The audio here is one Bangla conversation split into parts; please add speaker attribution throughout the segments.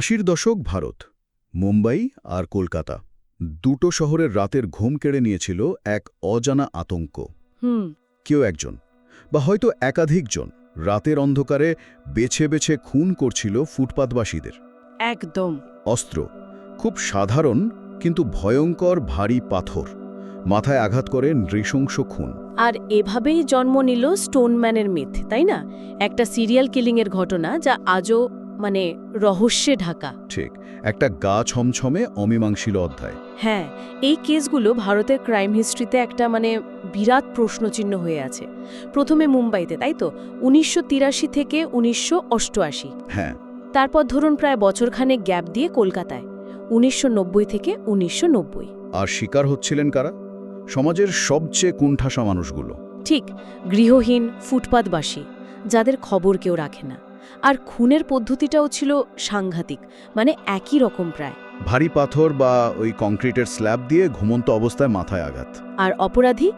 Speaker 1: আশির দশক ভারত মুম্বাই আর কলকাতা দুটো শহরের রাতের ঘুম কেড়ে নিয়েছিল এক অজানা আতঙ্ক।
Speaker 2: হুম।
Speaker 1: কেউ একজন বা হয়তো একাধিকজন রাতের অন্ধকারে বেছে বেছে খুন করছিল ফুটপাতবাসীদের।
Speaker 2: একদম।
Speaker 1: অস্ত্র খুব সাধারণ কিন্তু ভয়ঙ্কর ভারী পাথর মাথায় আঘাত করে নৃশংস খুন।
Speaker 2: আর এভাবেই জন্ম নিল স্টোনম্যানের মিথ তাই না? একটা সিরিয়াল কিলিংয়ের ঘটনা যা আজও মানে রহস্যে ঢাকা।
Speaker 1: ঠিক একটা গা ছমছমে অমীমাংসিল অধ্যায়।
Speaker 2: হ্যাঁ এই কেসগুলো ভারতের ক্রাইম হিস্ট্রিতে একটা মানে বিরাট প্রশ্নচিহ্ন হয়ে আছে। প্রথমে মুম্বাইতে তাই তো? উনিশশো তিরাশি থেকে উনিশশো অষ্টআশি।
Speaker 1: হ্যাঁ।
Speaker 2: তারপর ধরুন প্রায় বছরখানেক গ্যাপ দিয়ে কলকাতায়। উনিশশো নব্বই থেকে উনিশশো নব্বই।
Speaker 1: আর শিকার হচ্ছিলেন কারা? সমাজের সবচেয়ে কুণ্ঠাসা মানুষগুলো।
Speaker 2: ঠিক গৃহহীন ফুটপাতবাসী যাদের খবর কেউ রাখে না। আর খুনের পদ্ধতিটাও ছিল সাংঘাতিক মানে একই রকম প্রায়।
Speaker 1: ভারী পাথর বা ওই কংক্রিটের স্ল্যাব দিয়ে ঘুমন্ত অবস্থায় মাথায় আঘাত।
Speaker 2: আর অপরাধী?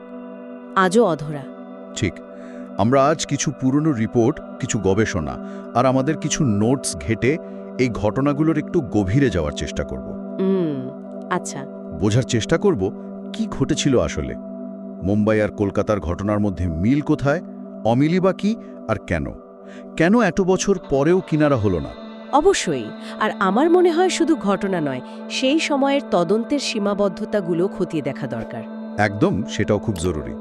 Speaker 2: আজও অধরা।
Speaker 1: ঠিক। আমরা আজ কিছু পুরনো রিপোর্ট কিছু গবেষণা আর আমাদের কিছু নোটস ঘেটে এই ঘটনাগুলোর একটু গভীরে যাওয়ার চেষ্টা করব।
Speaker 2: আচ্ছা।
Speaker 1: বোঝার চেষ্টা করব কি ঘটেছিল আসলে। মুম্বাই আর কলকাতার ঘটনার মধ্যে মিল কোথায় অমিলি বা কি আর কেন? কেন এত বছর পরেও কিনারা হলো না?
Speaker 2: অবশ্যই আর আমার মনে হয় শুধু ঘটনা নয় সেই সময়ের তদন্তের সীমাবদ্ধতাগুলো খতিয়ে দেখা দরকার।
Speaker 1: একদম সেটাও খুব জরুরি।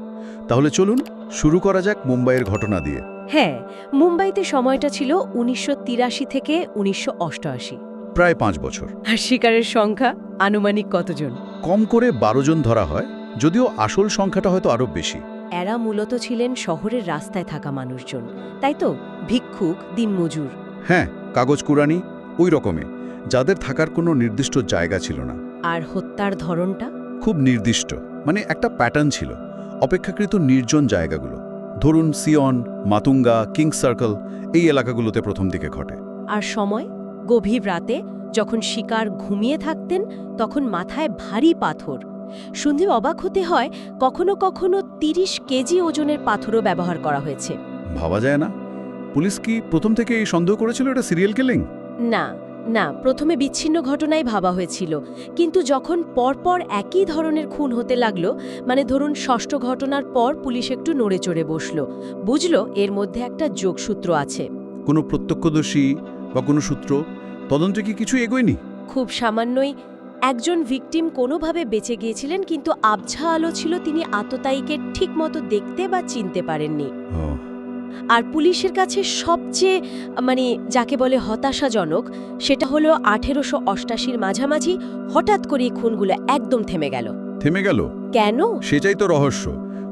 Speaker 1: তাহলে চলুন শুরু করা যাক মুম্বাইয়ের ঘটনা দিয়ে।
Speaker 2: হ্যাঁ মুম্বাইতে সময়টা ছিল উনিশশো তিরাশি থেকে উনিশশো অষ্টআশি।
Speaker 1: প্রায় পাঁচ বছর।
Speaker 2: আর শিকারের সংখ্যা আনুমানিক কতজন?
Speaker 1: কম করে বারো জন ধরা হয় যদিও আসল সংখ্যাটা হয়তো আরও বেশি।
Speaker 2: এরা মূলত ছিলেন শহরের রাস্তায় থাকা মানুষজন তাই তো? ভিক্ষুক দিনমজুর।
Speaker 1: হ্যাঁ কাগজ কুরানি ওই রকমে যাদের থাকার কোনো নির্দিষ্ট জায়গা ছিল না।
Speaker 2: আর হত্যার ধরনটা?
Speaker 1: খুব নির্দিষ্ট মানে একটা প্যাটার্ন ছিল। অপেক্ষাকৃত নির্জন জায়গাগুলো। ধরুন সিয়ন মাতুঙ্গা কিংস সার্কেল এই এলাকাগুলোতে প্রথম দিকে ঘটে।
Speaker 2: আর সময়? গভীর রাতে যখন শিকার ঘুমিয়ে থাকতেন তখন মাথায় ভারী পাথর। শুনতে অবাক হতে হয় কখনো কখনো তিরিশ কেজি ওজনের পাথরও ব্যবহার করা হয়েছে।
Speaker 1: ভাবা যায় না। পুলিশ কি প্রথম থেকে এই সন্দেহ করেছিল এটা সিরিয়াল কিলিং?
Speaker 2: না না প্রথমে বিচ্ছিন্ন ঘটনাই ভাবা হয়েছিল। কিন্তু যখন পরপর একই ধরনের খুন হতে লাগল মানে ধরুন ষষ্ঠ ঘটনার পর পুলিশ একটু নড়ে চড়ে বসল। বুঝল এর মধ্যে একটা যোগসূত্র আছে।
Speaker 1: কোনো প্রত্যক্ষদর্শী বা কোনো সূত্র? তদন্তে কি কিছু এগোয়নি?
Speaker 2: খুব সামান্যই একজন ভিকটিম কোনোভাবে বেঁচে গিয়েছিলেন কিন্তু আবছা আলো ছিল তিনি আততায়ীকে ঠিকমতো দেখতে বা চিনতে পারেননি। আর পুলিশের কাছে সবচেয়ে মানে যাকে বলে হতাশাজনক সেটা হলো আঠেরোশো অষ্টাশির মাঝামাঝি হঠাৎ করে খুনগুলো একদম থেমে গেল।
Speaker 1: থেমে গেল?
Speaker 2: কেন?
Speaker 1: সেটাই তো রহস্য।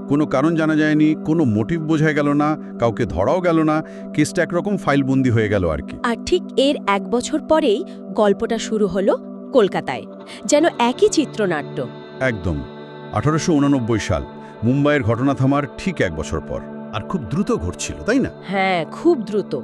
Speaker 1: কোনো কারণ জানা যায়নি কোনো মোটিভ বোঝা গেল না কাউকে ধরাও গেল না কেসটা একরকম ফাইলবন্দি হয়ে গেল আর কি।
Speaker 2: আর ঠিক এর এক বছর পরেই গল্পটা শুরু হলো কলকাতায় যেন একই চিত্রনাট্য।
Speaker 1: একদম। আঠারোশো সাল মুম্বাইয়ের ঘটনা থামার ঠিক এক বছর পর। আর খুব দ্রুত ঘটছিল তাই না?
Speaker 2: হ্যাঁ খুব দ্রুত।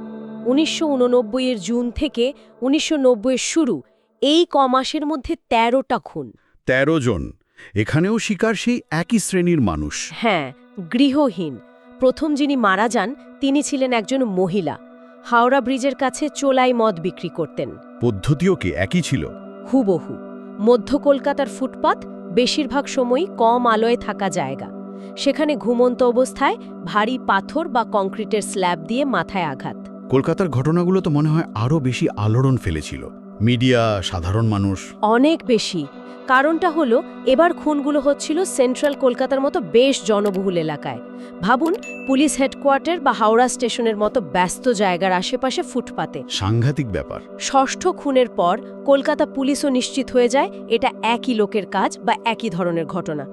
Speaker 2: উনিশশো উননব্বই এর জুন থেকে উনিশশো এর শুরু এই ক মাসের মধ্যে তেরোটা খুন।
Speaker 1: তেরো জন। এখানেও শিকার সেই একই শ্রেণির মানুষ।
Speaker 2: হ্যাঁ গৃহহীন। প্রথম যিনি মারা যান তিনি ছিলেন একজন মহিলা। হাওড়া ব্রিজের কাছে চোলাই মদ বিক্রি করতেন।
Speaker 1: পদ্ধতিও কি একই ছিল?
Speaker 2: হুবহু। মধ্য কলকাতার ফুটপাত বেশিরভাগ সময়ই কম আলোয় থাকা জায়গা। সেখানে ঘুমন্ত অবস্থায় ভারী পাথর বা কংক্রিটের স্ল্যাব দিয়ে মাথায় আঘাত।
Speaker 1: কলকাতার ঘটনাগুলো তো মনে হয় আরও বেশি আলোড়ন ফেলেছিল। মিডিয়া সাধারণ মানুষ।
Speaker 2: অনেক বেশি। কারণটা হলো এবার খুনগুলো হচ্ছিল সেন্ট্রাল কলকাতার মতো বেশ জনবহুল এলাকায়। ভাবুন পুলিশ হেডকোয়ার্টার বা হাওড়া স্টেশনের মতো ব্যস্ত জায়গার আশেপাশে ফুটপাতে।
Speaker 1: সাংঘাতিক ব্যাপার।
Speaker 2: ষষ্ঠ খুনের পর কলকাতা পুলিশও নিশ্চিত হয়ে যায় এটা একই লোকের কাজ বা একই ধরনের ঘটনা।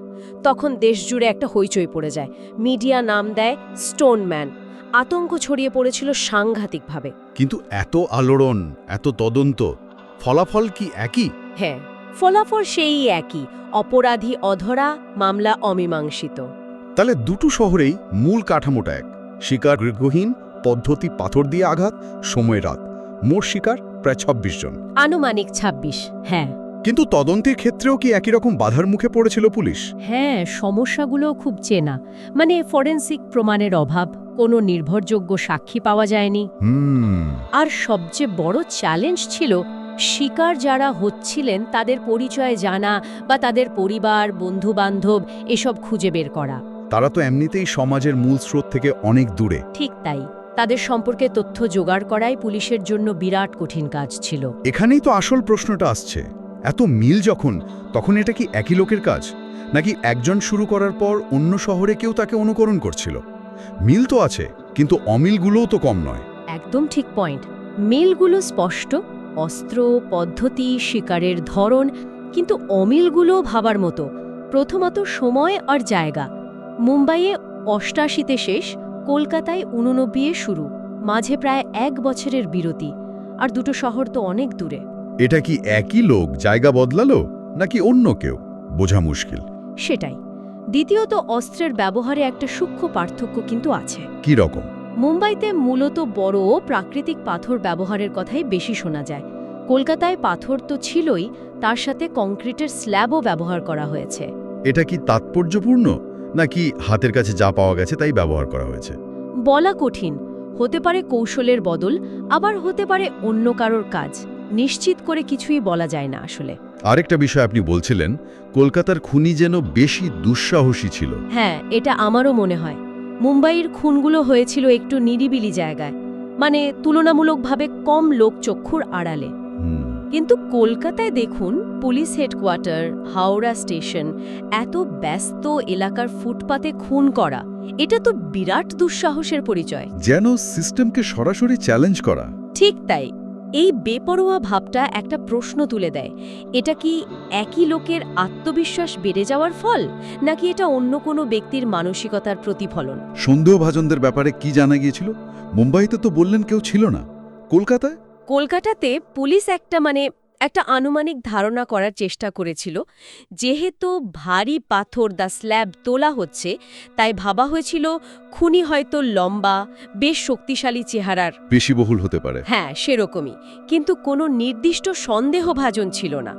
Speaker 2: তখন দেশ জুড়ে একটা হইচই পড়ে যায়। মিডিয়া নাম দেয় স্টোনম্যান আতঙ্ক ছড়িয়ে পড়েছিল সাংঘাতিকভাবে।
Speaker 1: কিন্তু এত আলোড়ন এত তদন্ত ফলাফল কি একই?
Speaker 2: হ্যাঁ ফলাফল সেই একই অপরাধী অধরা মামলা অমীমাংসিত।
Speaker 1: তাহলে দুটো শহরেই মূল কাঠামোটা এক। শিকার গৃহহীন পদ্ধতি পাথর দিয়ে আঘাত সময় রাত। মোট শিকার প্রায় ২৬ জন।
Speaker 2: আনুমানিক ২৬ হ্যাঁ।
Speaker 1: কিন্তু তদন্তের ক্ষেত্রেও কি একই রকম বাধার মুখে পড়েছিল পুলিশ?
Speaker 2: হ্যাঁ সমস্যাগুলো খুব চেনা। মানে ফরেন্সিক প্রমাণের অভাব কোনো নির্ভরযোগ্য সাক্ষী পাওয়া যায়নি। আর সবচেয়ে বড় চ্যালেঞ্জ ছিল শিকার যারা হচ্ছিলেন তাদের পরিচয় জানা বা তাদের পরিবার বন্ধুবান্ধব এসব খুঁজে বের করা।
Speaker 1: তারা তো এমনিতেই সমাজের মূল স্রোত থেকে অনেক দূরে।
Speaker 2: ঠিক তাই। তাদের সম্পর্কে তথ্য জোগাড় করাই পুলিশের জন্য বিরাট কঠিন কাজ ছিল।
Speaker 1: এখানেই তো আসল প্রশ্নটা আসছে। এত মিল যখন, তখন এটা কি একই লোকের কাজ? নাকি একজন শুরু করার পর অন্য শহরে কেউ তাকে অনুকরণ করছিল? মিল তো আছে, কিন্তু অমিলগুলোও তো কম নয়।
Speaker 2: একদম ঠিক পয়েন্ট মিলগুলো স্পষ্ট, অস্ত্র, পদ্ধতি, শিকারের ধরন, কিন্তু অমিলগুলো ভাবার মতো, প্রথমত সময় আর জায়গা। মুম্বাইয়ে অষ্টাশিতে শেষ, কলকাতায় উননব্বইয়ে শুরু, মাঝে প্রায় এক বছরের বিরতি। আর দুটো শহর তো অনেক দূরে।
Speaker 1: এটা কি একই লোক জায়গা বদলালো নাকি অন্য কেউ? বোঝা মুশকিল।
Speaker 2: সেটাই। দ্বিতীয়ত অস্ত্রের ব্যবহারে একটা সূক্ষ্ম পার্থক্য কিন্তু আছে।
Speaker 1: কি রকম?
Speaker 2: মুম্বাইতে মূলত বড় প্রাকৃতিক পাথর ব্যবহারের কথাই বেশি শোনা যায়। কলকাতায় পাথর তো ছিলই তার সাথে কংক্রিটের স্ল্যাবও ব্যবহার করা হয়েছে।
Speaker 1: এটা কি তাৎপর্যপূর্ণ? নাকি হাতের কাছে যা পাওয়া গেছে তাই ব্যবহার করা হয়েছে?
Speaker 2: বলা কঠিন। হতে পারে কৌশলের বদল আবার হতে পারে অন্য কারোর কাজ। নিশ্চিত করে কিছুই বলা যায় না আসলে।
Speaker 1: আরেকটা বিষয় আপনি বলছিলেন কলকাতার খুনি যেন বেশি দুঃসাহসী ছিল।
Speaker 2: হ্যাঁ এটা আমারও মনে হয়। মুম্বাইয়ের খুনগুলো হয়েছিল একটু নিরিবিলি জায়গায় মানে তুলনামূলকভাবে কম লোকচক্ষুর আড়ালে। কিন্তু কলকাতায় দেখুন পুলিশ হেডকোয়ার্টার হাওড়া স্টেশন এত ব্যস্ত এলাকার ফুটপাতে খুন করা এটা তো বিরাট দুঃসাহসের পরিচয়।
Speaker 1: যেন সিস্টেমকে সরাসরি চ্যালেঞ্জ করা।
Speaker 2: ঠিক তাই। এই বেপরোয়া ভাবটা একটা প্রশ্ন তুলে দেয়। এটা কি একই লোকের আত্মবিশ্বাস বেড়ে যাওয়ার ফল নাকি এটা অন্য কোনো ব্যক্তির মানসিকতার প্রতিফলন?
Speaker 1: সন্দেহভাজনদের ব্যাপারে কি জানা গিয়েছিল? মুম্বাইতে তো বললেন কেউ ছিল না। কলকাতায়?
Speaker 2: কলকাতাতে পুলিশ একটা মানে একটা আনুমানিক ধারণা করার চেষ্টা করেছিল। যেহেতু ভারী পাথর দা স্ল্যাব তোলা হচ্ছে তাই ভাবা হয়েছিল খুনি হয়তো লম্বা বেশ শক্তিশালী চেহারার।
Speaker 1: বেশি বহুল হতে পারে।
Speaker 2: হ্যাঁ সেরকমই। কিন্তু কোনো নির্দিষ্ট সন্দেহভাজন ছিল না।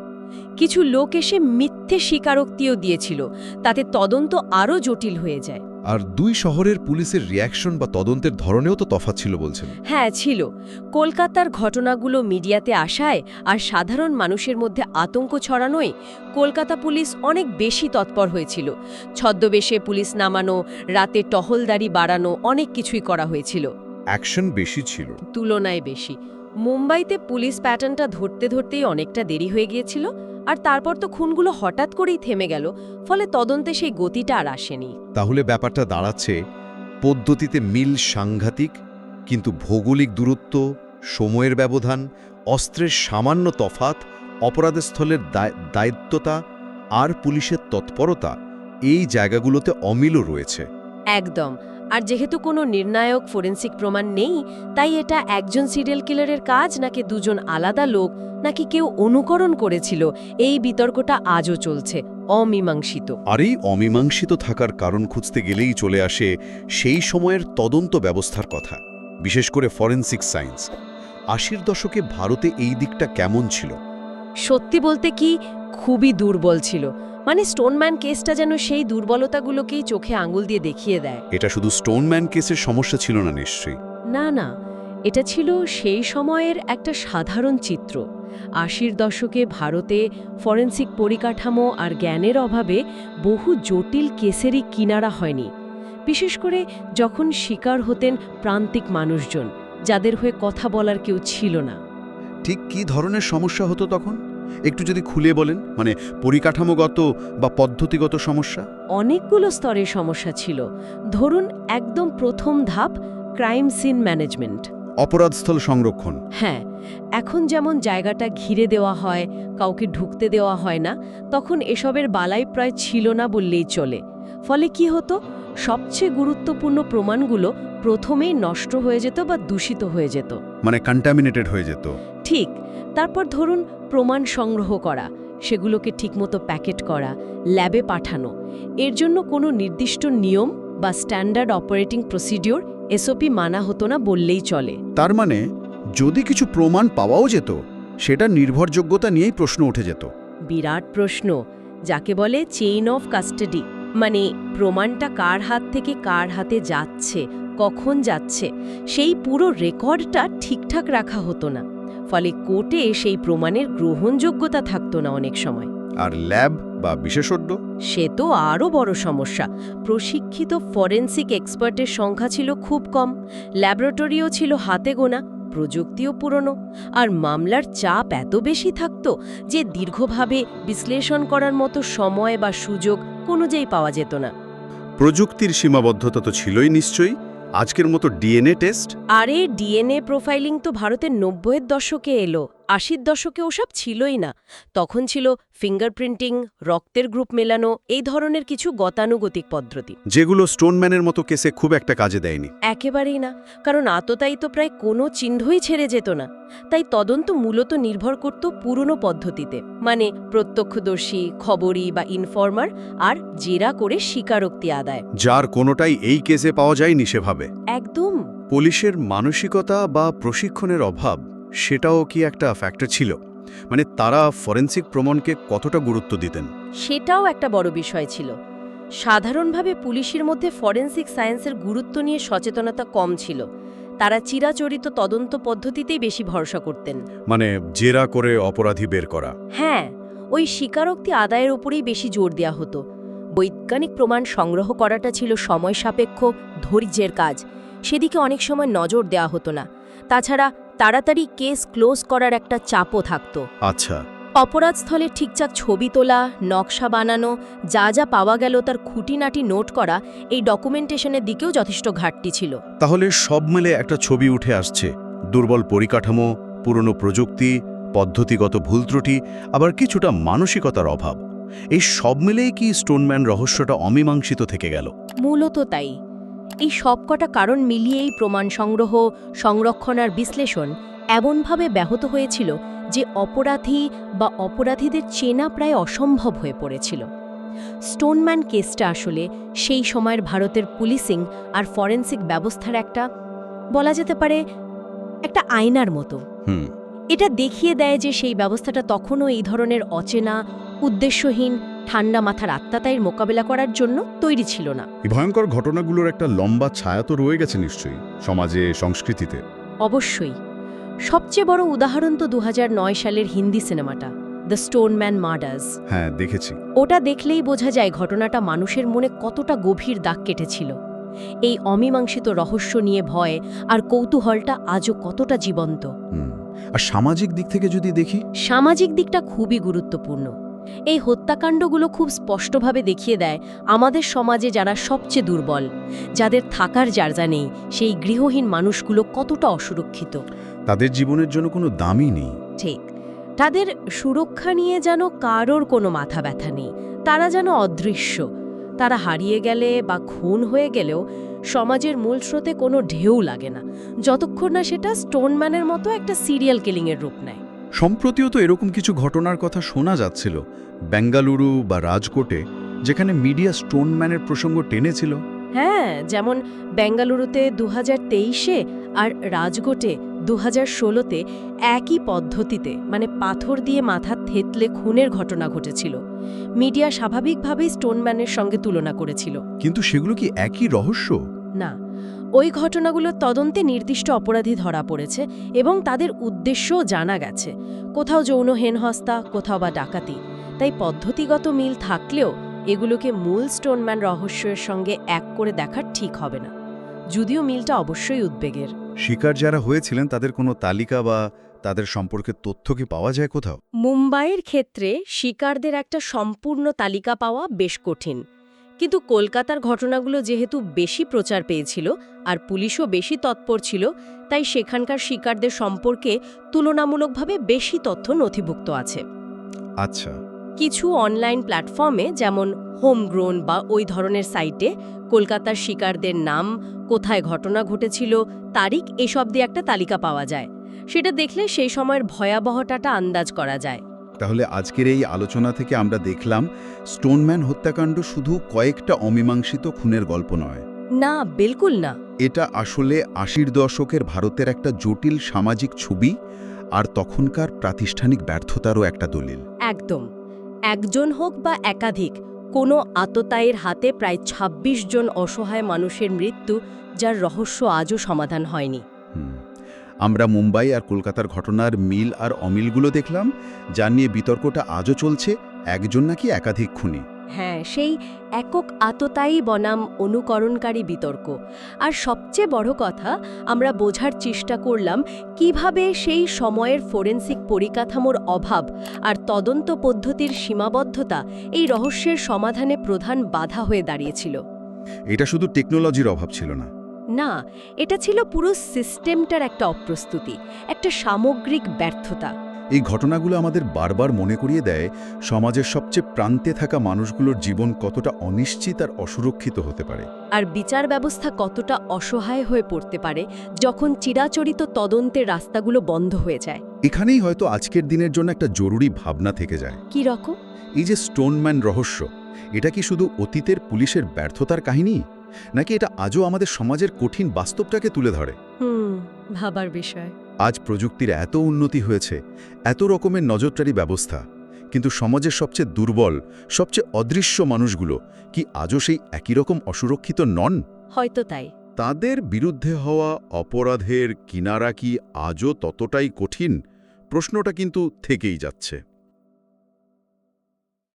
Speaker 2: কিছু লোক এসে মিথ্যে স্বীকারোক্তিও দিয়েছিল। তাতে তদন্ত আরও জটিল হয়ে যায়।
Speaker 1: আর দুই শহরের পুলিশের রিয়াকশন বা তদন্তের ধরনেও তো তফাৎ ছিল বলছেন।
Speaker 2: হ্যাঁ ছিল। কলকাতার ঘটনাগুলো মিডিয়াতে আসায় আর সাধারণ মানুষের মধ্যে আতঙ্ক ছড়ানোয় কলকাতা পুলিশ অনেক বেশি তৎপর হয়েছিল। ছদ্মবেশে পুলিশ নামানো রাতে টহলদারি বাড়ানো অনেক কিছুই করা হয়েছিল।
Speaker 1: অ্যাকশন বেশি ছিল।
Speaker 2: তুলনায় বেশি। মুম্বাইতে পুলিশ প্যাটার্নটা ধরতে ধরতেই অনেকটা দেরি হয়ে গিয়েছিল। আর তারপর তো খুনগুলো হঠাৎ করেই থেমে গেল ফলে তদন্তে সেই গতিটা আর আসেনি।
Speaker 1: তাহলে ব্যাপারটা দাঁড়াচ্ছে পদ্ধতিতে মিল সাংঘাতিক কিন্তু ভৌগোলিক দূরত্ব সময়ের ব্যবধান অস্ত্রের সামান্য তফাত অপরাধস্থলের দায়- দায়িত্বতা আর পুলিশের তৎপরতা এই জায়গাগুলোতে অমিলও রয়েছে।
Speaker 2: একদম। আর যেহেতু কোনো নির্ণায়ক ফোরেন্সিক প্রমাণ নেই তাই এটা একজন সিরিয়াল কিলারের কাজ নাকি দুজন আলাদা লোক নাকি কেউ অনুকরণ করেছিল এই বিতর্কটা আজও চলছে অমীমাংসিত।
Speaker 1: আর এই অমীমাংসিত থাকার কারণ খুঁজতে গেলেই চলে আসে সেই সময়ের তদন্ত ব্যবস্থার কথা বিশেষ করে ফরেন্সিক সায়েন্স। আশির দশকে ভারতে এই দিকটা কেমন ছিল?
Speaker 2: সত্যি বলতে কি খুবই দুর্বল ছিল। মানে স্টোনম্যান কেসটা যেন সেই দুর্বলতাগুলোকেই চোখে আঙুল দিয়ে দেখিয়ে দেয়।
Speaker 1: এটা শুধু স্টোনম্যান কেসের সমস্যা ছিল না নিশ্চয়ই?
Speaker 2: না না এটা ছিল সেই সময়ের একটা সাধারণ চিত্র। আশির দশকে ভারতে ফরেন্সিক পরিকাঠামো আর জ্ঞানের অভাবে বহু জটিল কেসেরই কিনারা হয়নি। বিশেষ করে যখন শিকার হতেন প্রান্তিক মানুষজন যাদের হয়ে কথা বলার কেউ ছিল না।
Speaker 1: ঠিক কি ধরনের সমস্যা হতো তখন? একটু যদি খুলে বলেন মানে পরিকাঠামোগত বা পদ্ধতিগত সমস্যা?
Speaker 2: অনেকগুলো স্তরে সমস্যা ছিল। ধরুন একদম প্রথম ধাপ ক্রাইম সিন ম্যানেজমেন্ট।
Speaker 1: অপরাধস্থল সংরক্ষণ।
Speaker 2: হ্যাঁ এখন যেমন জায়গাটা ঘিরে দেওয়া হয় কাউকে ঢুকতে দেওয়া হয় না তখন এসবের বালাই প্রায় ছিল না বললেই চলে। ফলে কি হতো? সবচেয়ে গুরুত্বপূর্ণ প্রমাণগুলো প্রথমেই নষ্ট হয়ে যেত বা দূষিত হয়ে যেত।
Speaker 1: মানে কন্টামিনেটেড হয়ে যেত।
Speaker 2: ঠিক তারপর ধরুন প্রমাণ সংগ্রহ করা সেগুলোকে ঠিকমতো প্যাকেট করা ল্যাবে পাঠানো। এর জন্য কোনো নির্দিষ্ট নিয়ম বা স্ট্যান্ডার্ড অপারেটিং প্রসিডিওর এসওপি মানা হতো না বললেই চলে।
Speaker 1: তার মানে যদি কিছু প্রমাণ পাওয়াও যেত সেটা নির্ভরযোগ্যতা নিয়েই প্রশ্ন উঠে যেত।
Speaker 2: বিরাট প্রশ্ন যাকে বলে চেইন অফ কাস্টাডি মানে প্রমাণটা কার হাত থেকে কার হাতে যাচ্ছে কখন যাচ্ছে সেই পুরো রেকর্ডটা ঠিকঠাক রাখা হতো না। ফলে কোর্টে সেই প্রমাণের গ্রহণযোগ্যতা থাকতো না অনেক সময়।
Speaker 1: আর ল্যাব বা বিশেষজ্ঞ?
Speaker 2: সে তো আরও বড় সমস্যা। প্রশিক্ষিত ফরেন্সিক এক্সপার্টের সংখ্যা ছিল খুব কম ল্যাবরেটরিও ছিল হাতে গোনা প্রযুক্তিও পুরনো আর মামলার চাপ এত বেশি থাকত যে দীর্ঘভাবে বিশ্লেষণ করার মতো সময় বা সুযোগ কোনো পাওয়া যেত না।
Speaker 3: প্রযুক্তির সীমাবদ্ধতা তো ছিলই নিশ্চয়ই আজকের মতো ডিএনএ টেস্ট
Speaker 2: আরে ডিএনএ প্রোফাইলিং তো ভারতের নব্বইয়ের দশকে এলো। আশির দশকে ওসব ছিলই না। তখন ছিল ফিঙ্গারপ্রিন্টিং রক্তের গ্রুপ মেলানো এই ধরনের কিছু গতানুগতিক পদ্ধতি।
Speaker 3: যেগুলো স্টোনম্যানের মতো কেসে খুব একটা কাজে দেয়নি।
Speaker 2: একেবারেই না কারণ আততায়ী তো প্রায় কোনো চিহ্নই ছেড়ে যেত না। তাই তদন্ত মূলত নির্ভর করত পুরনো পদ্ধতিতে মানে প্রত্যক্ষদর্শী খবরই বা ইনফর্মার আর জেরা করে স্বীকারোক্তি আদায়।
Speaker 3: যার কোনোটাই এই কেসে পাওয়া যায়নি সেভাবে।
Speaker 2: একদম।
Speaker 3: পুলিশের মানসিকতা বা প্রশিক্ষণের অভাব সেটাও কি একটা ফ্যাক্টর ছিল? মানে তারা ফরেন্সিক প্রমাণকে কতটা গুরুত্ব দিতেন?
Speaker 2: সেটাও একটা বড় বিষয় ছিল। সাধারণভাবে পুলিশের মধ্যে ফরেন্সিক সায়েন্সের গুরুত্ব নিয়ে সচেতনতা কম ছিল। তারা চিরাচরিত তদন্ত পদ্ধতিতেই বেশি ভরসা করতেন।
Speaker 3: মানে জেরা করে অপরাধী বের করা।
Speaker 2: হ্যাঁ ওই স্বীকারোক্তি আদায়ের উপরেই বেশি জোর দেওয়া হতো। বৈজ্ঞানিক প্রমাণ সংগ্রহ করাটা ছিল সময় সাপেক্ষ ধৈর্যের কাজ। সেদিকে অনেক সময় নজর দেওয়া হতো না। তাছাড়া তাড়াতাড়ি কেস ক্লোজ করার একটা চাপও থাকত।
Speaker 3: আচ্ছা।
Speaker 2: অপরাধস্থলে ঠিকঠাক ছবি তোলা নকশা বানানো যা যা পাওয়া গেল তার খুঁটিনাটি নোট করা এই ডকুমেন্টেশনের দিকেও যথেষ্ট ঘাটতি ছিল।
Speaker 3: তাহলে সব মিলে একটা ছবি উঠে আসছে। দুর্বল পরিকাঠামো পুরনো প্রযুক্তি পদ্ধতিগত ভুল ত্রুটি আবার কিছুটা মানসিকতার অভাব। এই সব মিলেই কি স্টোনম্যান রহস্যটা অমীমাংসিত থেকে গেল?
Speaker 2: মূলত তাই। এই সবকটা কারণ মিলিয়েই প্রমাণ সংগ্রহ সংরক্ষণ আর বিশ্লেষণ এমনভাবে ব্যাহত হয়েছিল যে অপরাধী বা অপরাধীদের চেনা প্রায় অসম্ভব হয়ে পড়েছিল। স্টোনম্যান কেসটা আসলে সেই সময়ের ভারতের পুলিশিং আর ফরেন্সিক ব্যবস্থার একটা বলা যেতে পারে একটা আয়নার মতো। এটা দেখিয়ে দেয় যে সেই ব্যবস্থাটা তখনও এই ধরনের অচেনা উদ্দেশ্যহীন ঠান্ডা মাথার আত্মাতাইয়ের মোকাবেলা করার জন্য তৈরি ছিল না।
Speaker 4: এই ভয়ঙ্কর ঘটনাগুলোর একটা লম্বা ছায়া তো রয়ে গেছে নিশ্চয়ই সমাজে সংস্কৃতিতে।
Speaker 2: অবশ্যই। সবচেয়ে বড় উদাহরণ তো দুহাজার নয় সালের হিন্দি সিনেমাটা দ্য স্টোনম্যান মার্ডার্স
Speaker 4: হ্যাঁ দেখেছি।
Speaker 2: ওটা দেখলেই বোঝা যায় ঘটনাটা মানুষের মনে কতটা গভীর দাগ কেটেছিল। এই অমীমাংসিত রহস্য নিয়ে ভয় আর কৌতূহলটা আজও কতটা জীবন্ত।
Speaker 4: আর সামাজিক দিক থেকে যদি দেখি?
Speaker 2: সামাজিক দিকটা খুবই গুরুত্বপূর্ণ। এই হত্যাকাণ্ডগুলো খুব স্পষ্টভাবে দেখিয়ে দেয় আমাদের সমাজে যারা সবচেয়ে দুর্বল যাদের থাকার জায়গা নেই সেই গৃহহীন মানুষগুলো কতটা অসুরক্ষিত?
Speaker 4: তাদের জীবনের জন্য কোনো দামই নেই।
Speaker 2: ঠিক। তাদের সুরক্ষা নিয়ে যেন কারোর কোনো মাথা ব্যথা নেই। তারা যেন অদৃশ্য। তারা হারিয়ে গেলে বা খুন হয়ে গেলেও সমাজের মূল স্রোতে কোনো ঢেউ লাগে না। যতক্ষণ না সেটা স্টোনম্যানের মতো একটা সিরিয়াল কিলিংয়ের রূপ নেয়।
Speaker 4: সম্প্রতিও তো এরকম কিছু ঘটনার কথা শোনা যাচ্ছিল বেঙ্গালুরু বা রাজকোটে যেখানে মিডিয়া স্টোনম্যানের প্রসঙ্গ টেনেছিল।
Speaker 2: হ্যাঁ যেমন বেঙ্গালুরুতে দু হাজার তেইশে আর রাজগোটে দু হাজার ষোলোতে একই পদ্ধতিতে মানে পাথর দিয়ে মাথা থেতলে খুনের ঘটনা ঘটেছিল। মিডিয়া স্বাভাবিকভাবেই স্টোনম্যানের সঙ্গে তুলনা করেছিল।
Speaker 4: কিন্তু সেগুলো কি একই রহস্য?
Speaker 2: ওই ঘটনাগুলোর তদন্তে নির্দিষ্ট অপরাধী ধরা পড়েছে এবং তাদের উদ্দেশ্যও জানা গেছে। কোথাও যৌন হেনহস্তা কোথাও বা ডাকাতি। তাই পদ্ধতিগত মিল থাকলেও এগুলোকে মূল স্টোনম্যান রহস্যের সঙ্গে এক করে দেখা ঠিক হবে না। যদিও মিলটা অবশ্যই উদ্বেগের।
Speaker 4: শিকার যারা হয়েছিলেন তাদের কোনো তালিকা বা তাদের সম্পর্কে তথ্য কি পাওয়া যায় কোথাও?
Speaker 2: মুম্বাইয়ের ক্ষেত্রে শিকারদের একটা সম্পূর্ণ তালিকা পাওয়া বেশ কঠিন। কিন্তু কলকাতার ঘটনাগুলো যেহেতু বেশি প্রচার পেয়েছিল আর পুলিশও বেশি তৎপর ছিল তাই সেখানকার শিকারদের সম্পর্কে তুলনামূলকভাবে বেশি তথ্য নথিভুক্ত আছে।
Speaker 4: আচ্ছা।
Speaker 2: কিছু অনলাইন প্ল্যাটফর্মে যেমন হোমগ্রোন বা ওই ধরনের সাইটে কলকাতার শিকারদের নাম কোথায় ঘটনা ঘটেছিল তারিখ এসব দিয়ে একটা তালিকা পাওয়া যায়। সেটা দেখলে সেই সময়ের ভয়াবহতাটা আন্দাজ করা যায়।
Speaker 4: তাহলে আজকের এই আলোচনা থেকে আমরা দেখলাম স্টোনম্যান হত্যাকাণ্ড শুধু কয়েকটা অমীমাংসিত খুনের গল্প নয়।
Speaker 2: না বিলকুল না।
Speaker 4: এটা আসলে আশির দশকের ভারতের একটা জটিল সামাজিক ছবি আর তখনকার প্রাতিষ্ঠানিক ব্যর্থতারও একটা দলিল।
Speaker 2: একদম। একজন হোক বা একাধিক কোনো আততায়ের হাতে প্রায় ২৬ জন অসহায় মানুষের মৃত্যু যার রহস্য আজও সমাধান হয়নি।
Speaker 5: আমরা মুম্বাই আর কলকাতার ঘটনার মিল আর অমিলগুলো দেখলাম যা নিয়ে বিতর্কটা আজও চলছে একজন নাকি একাধিক খুনি।
Speaker 2: হ্যাঁ সেই একক আততায়ী বনাম অনুকরণকারী বিতর্ক। আর সবচেয়ে বড় কথা আমরা বোঝার চেষ্টা করলাম কীভাবে সেই সময়ের ফোরেন্সিক পরিকাঠামোর অভাব আর তদন্ত পদ্ধতির সীমাবদ্ধতা এই রহস্যের সমাধানে প্রধান বাধা হয়ে দাঁড়িয়েছিল।
Speaker 1: এটা শুধু টেকনোলজির অভাব ছিল না
Speaker 2: না এটা ছিল পুরো সিস্টেমটার একটা অপ্রস্তুতি একটা সামগ্রিক ব্যর্থতা।
Speaker 1: এই ঘটনাগুলো আমাদের বারবার মনে করিয়ে দেয় সমাজের সবচেয়ে প্রান্তে থাকা মানুষগুলোর জীবন কতটা অনিশ্চিত আর অসুরক্ষিত হতে পারে।
Speaker 2: আর বিচার ব্যবস্থা কতটা অসহায় হয়ে পড়তে পারে যখন চিরাচরিত তদন্তের রাস্তাগুলো বন্ধ হয়ে যায়।
Speaker 1: এখানেই হয়তো আজকের দিনের জন্য একটা জরুরি ভাবনা থেকে যায়।
Speaker 2: কি রকম?
Speaker 1: এই যে স্টোনম্যান রহস্য এটা কি শুধু অতীতের পুলিশের ব্যর্থতার কাহিনী? নাকি এটা আজও আমাদের সমাজের কঠিন বাস্তবটাকে তুলে ধরে?
Speaker 2: ভাবার বিষয়।
Speaker 1: আজ প্রযুক্তির এত উন্নতি হয়েছে এত রকমের নজরদারি ব্যবস্থা কিন্তু সমাজের সবচেয়ে দুর্বল সবচেয়ে অদৃশ্য মানুষগুলো কি আজও সেই একই রকম অসুরক্ষিত নন?
Speaker 2: হয়তো তাই।
Speaker 1: তাদের বিরুদ্ধে হওয়া অপরাধের কিনারা কি আজও ততটাই কঠিন? প্রশ্নটা কিন্তু থেকেই যাচ্ছে।